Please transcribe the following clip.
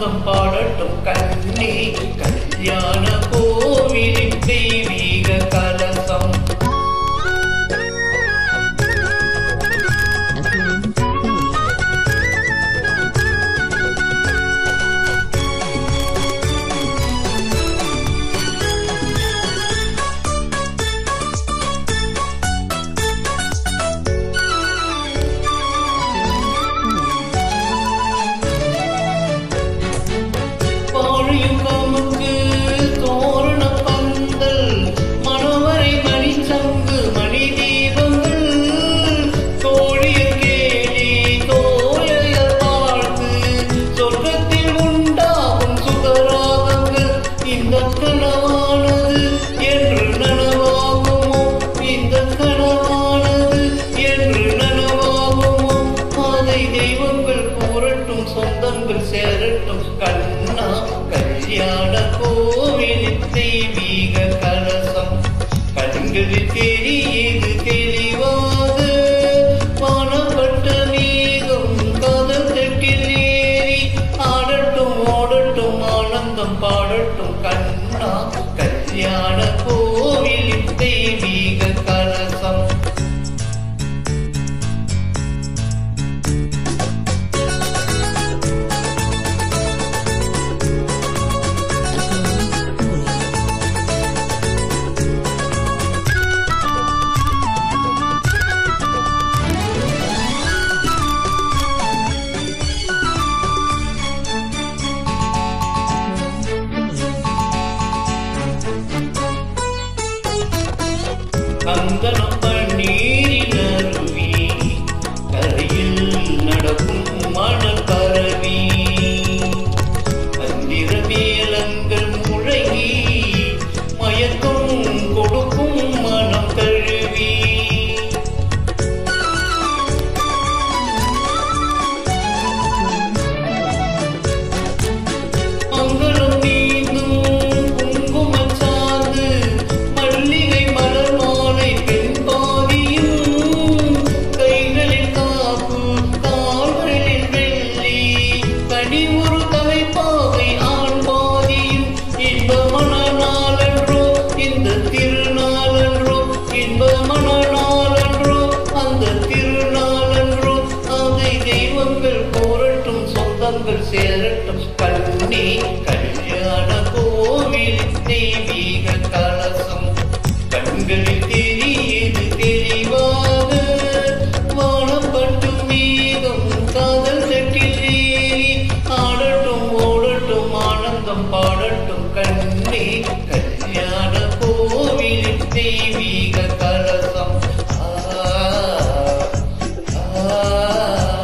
பாடட்டும் கண்ணே கல்யாண கல்யாண கோவிலின் தெய்வீக கலசம். கண்களில் தெரியுது தெளிவாக மனப்பட்ட மேகம் கதல் தட்டில் ஏறி. ஆடட்டும் ஓடட்டும் ஆனந்தம் பாடட்டும் கண்ணா. கல்யாண கோ கந்தனம் me.